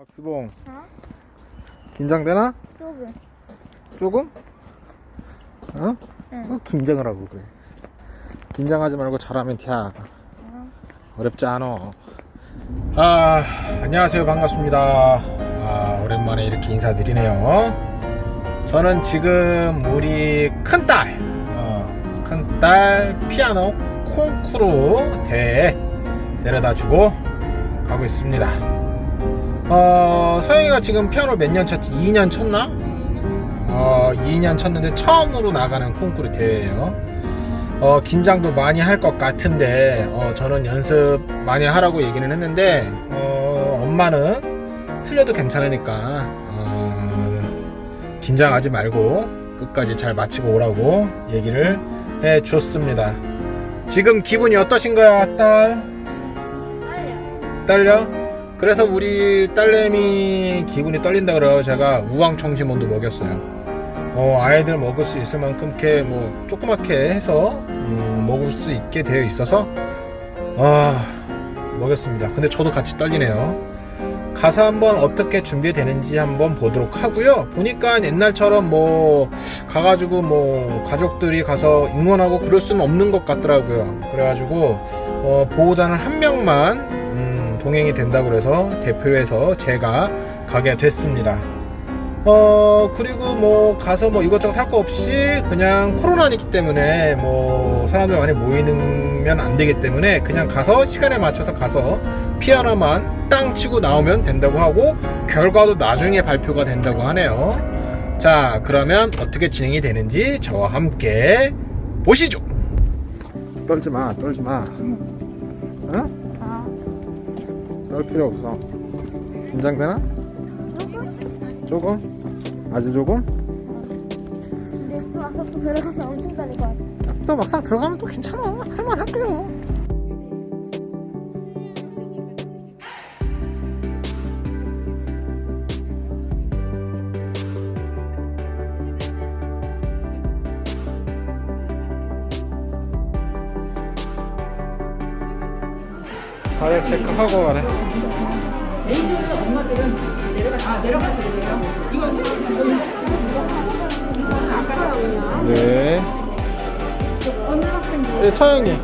박스봉 어? 긴장되나? 조금. 조금? 어? 응. 어, 긴장을 하고 그래 긴장하지 말고 잘하면 돼 어렵지 않아 아 안녕하세요 반갑습니다 아 오랜만에 이렇게 인사드리네요 저는 지금 우리 큰딸 어, 큰딸 피아노 콩쿠르 대회에 데려다 주고 가고 있습니다 어 서영이가 지금 피아노 몇 년 쳤지? 2년 쳤나? 어 2년 쳤는데 처음으로 나가는 콩쿠르 대회예요 어, 긴장도 많이 할 것 같은데, 어, 저는 연습 많이 하라고 얘기는 했는데, 어, 엄마는 틀려도 괜찮으니까, 어, 긴장하지 말고 끝까지 잘 마치고 오라고 얘기를 해 줬습니다. 지금 기분이 어떠신가요, 딸? 떨려. 떨려? 그래서 우리 딸내미 기분이 떨린다 그래요. 제가 우황청심원도 먹였어요. 어, 아이들 먹을 수 있을 만큼 이렇게 뭐 조그맣게 해서 음, 먹을 수 있게 되어 있어서 아 먹였습니다. 근데 저도 같이 떨리네요. 가서 한번 어떻게 준비되는지 한번 보도록 하고요. 보니까 옛날처럼 뭐 가가지고 뭐 가족들이 가서 응원하고 그럴 수는 없는 것 같더라고요. 그래가지고 어, 보호자는 한 명만 음, 동행이 된다고 그래서 대표해서 제가 가게 됐습니다. 어 그리고 뭐 가서 뭐 이것저것 할 거 없이 그냥 코로나이기 때문에 뭐 사람들 많이 모이면 안 되기 때문에 그냥 가서 시간에 맞춰서 가서 피아노만 땅 치고 나오면 된다고 하고 결과도 나중에 발표가 된다고 하네요. 자 그러면 어떻게 진행이 되는지 저와 함께 보시죠. 떨지 마, 떨지 마. 어? 아, 떨 필요 없어. 긴장되나? 조금? 조금? 아주 조금? 근데 또 와서 또 들어가면 엄청 떨릴 것 같아. 또 막상 들어가면 또 괜찮아. 할만할게요. 다들 체크하고 가래. 메이저는 엄마들은 내려가 아 내려가서 그래요. 이건 저는 아까 네. 어느 학생들? 네, 서영이.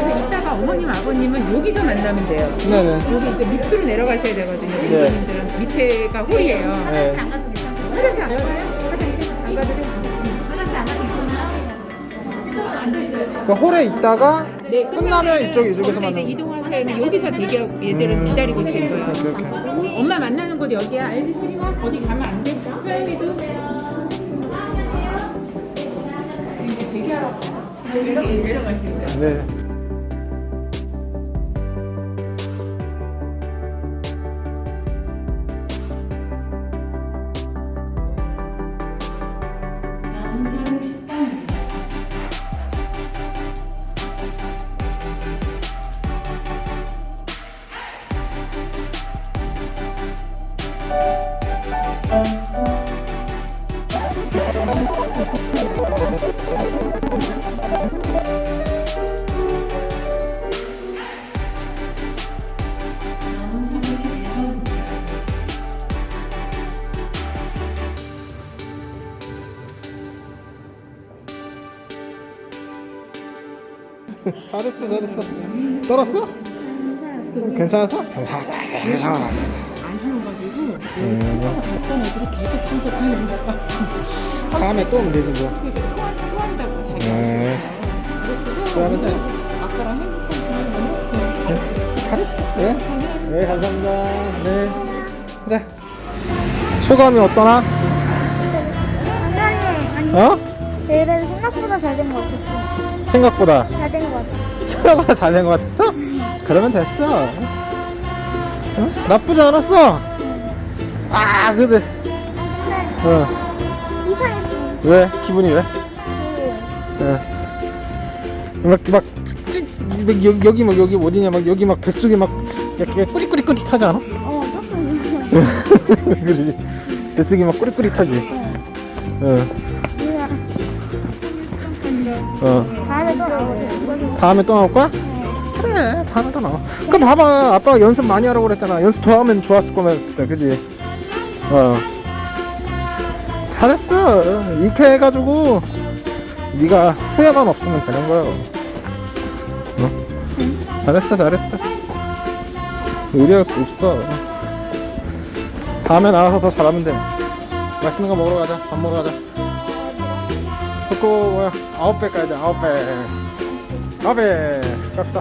그래서 이따가 어머님 아버님은 여기서 만나면 돼요. 네네. 여기 이제 밑으로 내려가셔야 되거든요. 네. 밑에가 홀이에요. 네. 안 가도 괜찮아. 화장실 안 가요? 화장실 안 가도 화장실 안 가도 괜찮아. 그 홀에 있다가 네, 끝나면 이쪽 이쪽에서 이제 만나는 이동하세요. 여기서 대기하고 얘들은 음. 기다리고 있을 거예요. 오케이, 오케이. 엄마 만나는 곳 여기야. 알지 소리가 어디 가면 안 돼. 소영이도 이제. 이렇게 내려가시면 돼요. 네. 잘했어, 잘했어. 떨었어? 괜찮았어? 괜찮았어. 괜찮았어. 안 쉬어가지고 음, 어떤 애들이 계속 참석하는 거야. 다음에 또 오면 되지 뭐. 또 한다고 자기가. 음, 또 하면 돼. 아까랑 행복한 보냈어. 네, 잘했어. 네. 네, 감사합니다. 네. 자. 소감이 어떠나? 어? 내일은 생각보다 잘 된 것 같았어. 생각보다. 잘 된 것 같았어. 생각보다 잘 된 것 같았어? 그러면 됐어. 어? 나쁘지 않았어. 아, 근데. 어. 이상했어. 왜? 기분이 왜? 그, 어. 막, 막, 찌, 찌, 막 여기, 여기 막, 여기 어디냐, 막, 여기 막, 뱃속에 막, 이렇게 꾸릿꾸릿꾸릿하지 않아? 어, 조금. 그러지. 뱃속이 막 꾸릿꾸릿하지. 어, 그냥. 어. 다음에 또 나오고. 다음에 또 나올 거야? 네. 그래 또 나와 그럼 봐봐 아빠가 연습 많이 하라고 그랬잖아. 연습 더 하면 좋았을 거면 그지? 어. 잘했어. 이렇게 해가지고 네가 후회만 없으면 되는 거야. 어? 잘했어 잘했어. 의리할 거 없어. 다음에 나와서 더 잘하면 돼. 맛있는 거 먹으러 가자. 밥 먹으러 가자. 그거 뭐야 아홉 배 가야지 아홉 배 아홉 배 갑시다